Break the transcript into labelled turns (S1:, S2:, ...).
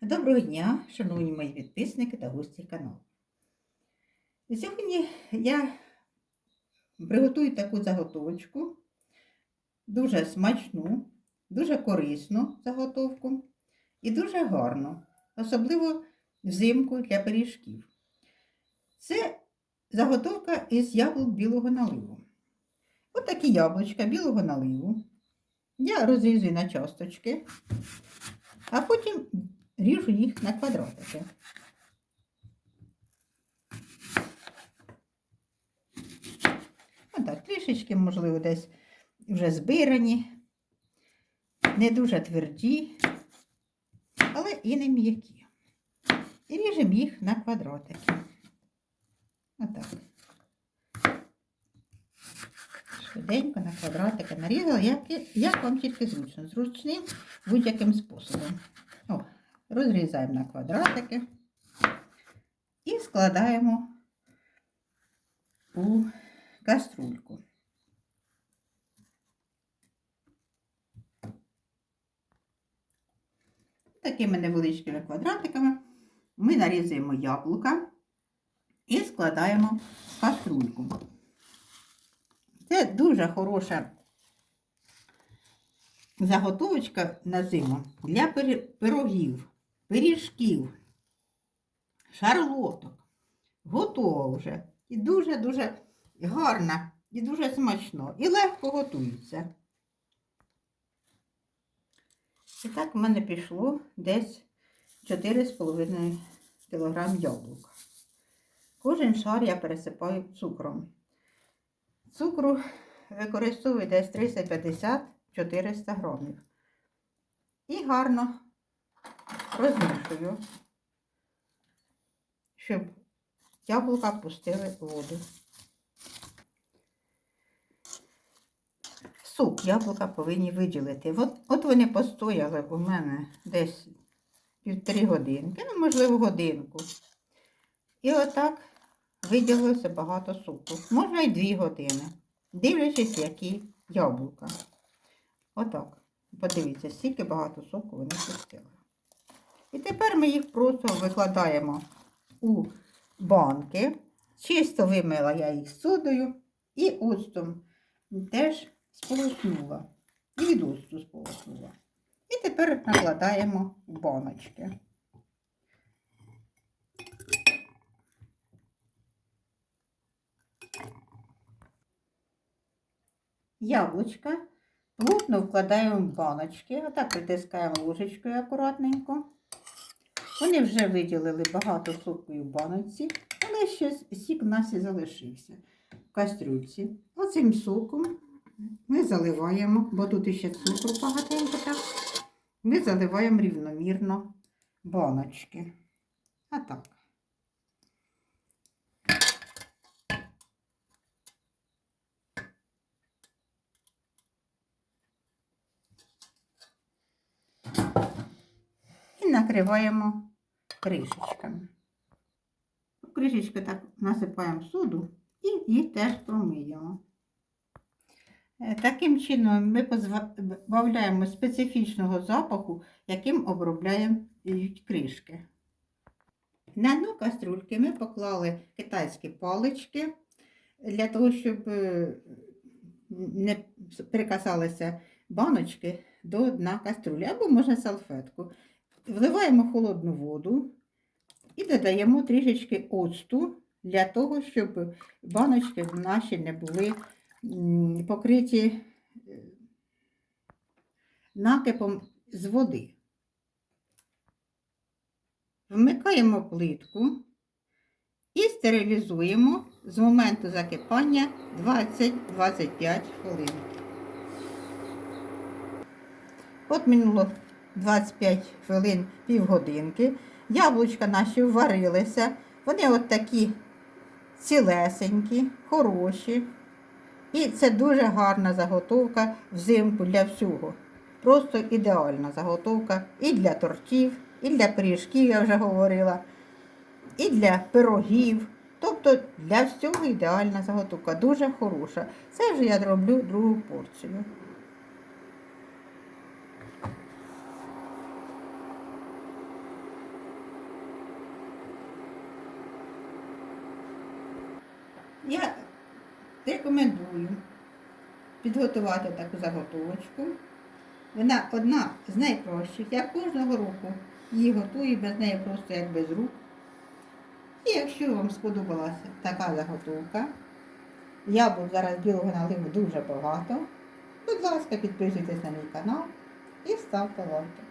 S1: Доброго дня, шановні мої підписники та гості каналу. Сьогодні я приготую таку заготовочку, дуже смачну, дуже корисну заготовку і дуже гарну, особливо взимку для пиріжків. Це заготовка із яблук білого наливу. Ось такі яблучка білого наливу. Я розрізую на часточки, а потім ріжу їх на квадратики. Отак, трішечки, можливо, десь вже збирані, не дуже тверді, але і не м'які. І ріжемо їх на квадратики. Отак. Швиденько на квадратики нарізала, як, як вам тільки зручно. Зручним будь-яким способом. Розрізаємо на квадратики і складаємо у каструльку. Такими невеличкими квадратиками ми нарізаємо яблука і складаємо каструльку. Це дуже хороша заготовочка на зиму для пирогів, пиріжків, шарлоток. Готова вже. І дуже-дуже гарна, і дуже смачно, і легко готується. І так в мене пішло десь 4,5 кг яблук. Кожен шар я пересипаю цукром. Цукру використовую десь 350-400 грамів. І гарно розмішую, щоб яблука пустили воду. Сок яблука повинні виділити. От, от вони постояли у мене десь півтори годинки, ну, можливо, годинку. І отак виділилося багато соку. Можна й дві години, дивлячись, які яблука. Отак. Подивіться, скільки багато соку вони пустили. І тепер ми їх просто викладаємо у банки. Чисто вимила я їх содою і оцтом теж сполоснула. І від оцту сполоснула. І тепер накладаємо в баночки. Яблучка плотно вкладаємо в баночки, отак притискаємо ложечкою акуратненько. Вони вже виділили багато соку в баночці, але ще сік в нас і залишився в кастрюльці. Оцим соком ми заливаємо, бо тут ще цукру багатенько так, ми заливаємо рівномірно баночки. А так. І накриваємо кришечками. Кришечки так насипаємо соду і їх теж промиємо. Е, Таким чином ми позбавляємо специфічного запаху, яким обробляємо кришки. На дно каструльки ми поклали китайські палички для того, щоб е, не прикасалися баночки до дна каструлі, або можна салфетку. Вливаємо холодну воду і додаємо трішечки оцту для того, щоб баночки наші не були покриті е, накипом з води. Вмикаємо плитку і стерилізуємо з моменту закипання 20-25 хвилин. От минуло 25 хвилин півгодинки. Яблучка наші варилися. Вони от такі цілесенькі, хороші. І це дуже гарна заготовка взимку для всього. Просто ідеальна заготовка і для тортів, і для пиріжків, я вже говорила, і для пирогів. Тобто для всього ідеальна заготовка, дуже хороша. Це вже я роблю другу порцію. Я рекомендую підготувати таку заготовочку. Вона одна з найпрощих. Я кожного року її готую, без неї просто як без рук. І якщо вам сподобалася така заготовка, яблук зараз білого наливу дуже багато. Будь ласка, підписуйтесь на мій канал і ставте лайки.